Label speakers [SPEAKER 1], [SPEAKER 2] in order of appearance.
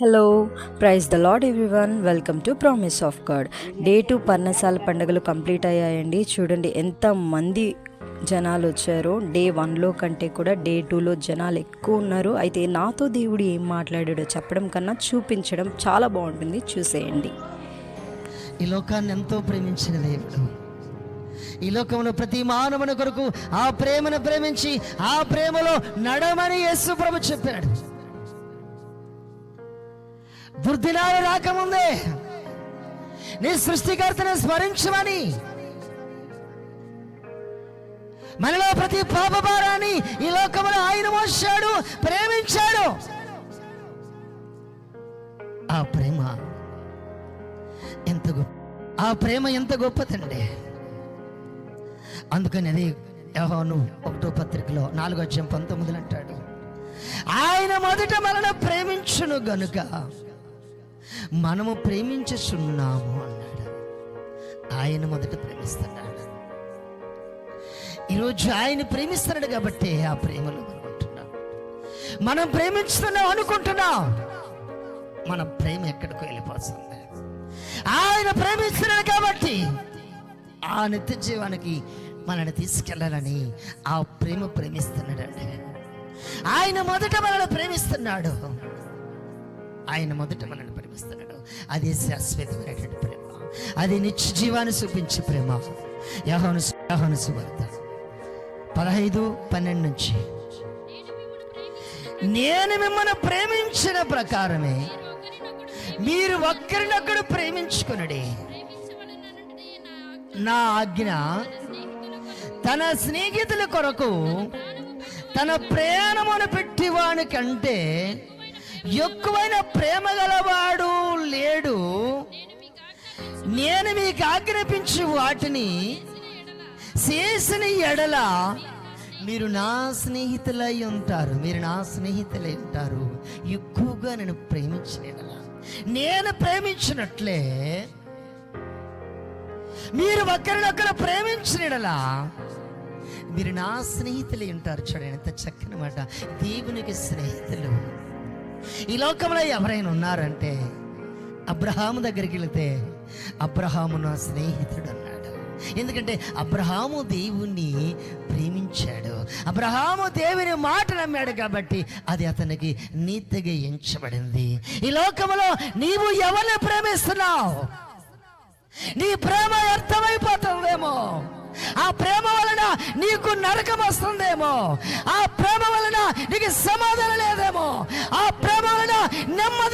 [SPEAKER 1] Hello praise the Lord everyone welcome to promise of God day to Parnasala పండుగలు complete అయ్యాయండి. చూడండి ఎంత మంది జనాలు వచ్చారో డే వన్లో కంటే కూడా డే టూలో జనాలు ఎక్కువ ఉన్నారు. అయితే నాతో దేవుడు ఏం మాట్లాడాడో చెప్పడం కన్నా చూపించడం చాలా బాగుంటుంది. చూసేయండి.
[SPEAKER 2] ఈ లోకాన్ని ఎంతో ప్రేమించిన దేవుడు. ఈ లోకంలో ప్రతి మానవుని కొరకు ఆ ప్రేమను ప్రేమించి ఆ ప్రేమలో నడమని యేసు ప్రభు చెప్పాడు. దుర్దినాలు రాకముందే నీ సృష్టికర్తను స్మరించమని మనలో ప్రతి పాపభారాన్ని ఈ లోకంలో ఆయన మోసాడు ప్రేమించాడు. ఆ ప్రేమ ఎంత గొప్ప ఆ ప్రేమ ఎంత గొప్పదండి అందుకని అది యహోను ఒకటో పత్రికలో నాలుగో అధ్యాయం పంతొమ్మిదిలో అంటాడు ఆయన మొదట మనను ప్రేమించును గనుక మనము ప్రేమించుచున్నాము అన్నాడు. ఆయన మొదట ప్రేమిస్తున్నాడు. ఈరోజు ఆయన ప్రేమిస్తున్నాడు కాబట్టి ఆ ప్రేమలో అనుకుంటున్నాం మనం ప్రేమించుతున్నాం అనుకుంటున్నాం. మన ప్రేమ ఎక్కడికో వెళ్ళిపోతుంది. ఆయన ప్రేమిస్తున్నాడు కాబట్టి ఆ నిత్య జీవానికి మనల్ని తీసుకెళ్ళాలని ఆ ప్రేమ ప్రేమిస్తున్నాడండి ఆయన మొదట మనల్ని ప్రేమిస్తున్నాడు. ఆయన మొదట మనల్ని ప్రేమిస్తున్నాడు. అది శాశ్వతమైనటువంటి ప్రేమ. అది నిత్య జీవాన్ని చూపించే ప్రేమ. యహోను యహోను సువార్త పదహైదు పన్నెండు నుంచి. నేను మిమ్మల్ని ప్రేమించిన ప్రకారమే మీరు ఒక్కరినొక్కడు ప్రేమించుకునడి. నా ఆజ్ఞ తన స్నేహితుల కొరకు తన ప్రయాణమును పెట్టివాని కంటే ఎక్కువైన ప్రేమ గలవాడు లేడు. నేను మీకు ఆజ్ఞాపించు వాటిని చేసిన ఎడల మీరు నా స్నేహితులై ఉంటారు. మీరు నా స్నేహితులై ఉంటారు. ఎక్కువగా నేను ప్రేమించిన ఎడల. నేను ప్రేమించినట్లే మీరు ఒకరినొకరు ప్రేమించిన ఎడల మీరు నా స్నేహితులై ఉంటారు. చూడండి ఎంత చక్కని మాట. దేవునికి స్నేహితులు. ఈ లోకంలో ఎవరైనా ఉన్నారంటే అబ్రహాము దగ్గరికి వెళితే అబ్రహాము నా స్నేహితుడు అన్నాడు ఎందుకంటే అబ్రహాము దేవుణ్ణి ప్రేమించాడు. అబ్రహాము దేవుని మాట నమ్మాడు కాబట్టి అది అతనికి నీతిగా ఎంచబడింది. ఈ లోకంలో నీవు ఎవరిని ప్రేమిస్తున్నావు? నీ ప్రేమ అర్థమైపోతుందేమో ఆ ప్రేమ వలన నీకు నరకం వస్తుందేమో? ఆ ప్రేమ నీకు సమాధానం లేదేమో ఆ ప్రేమ వలన నెమ్మది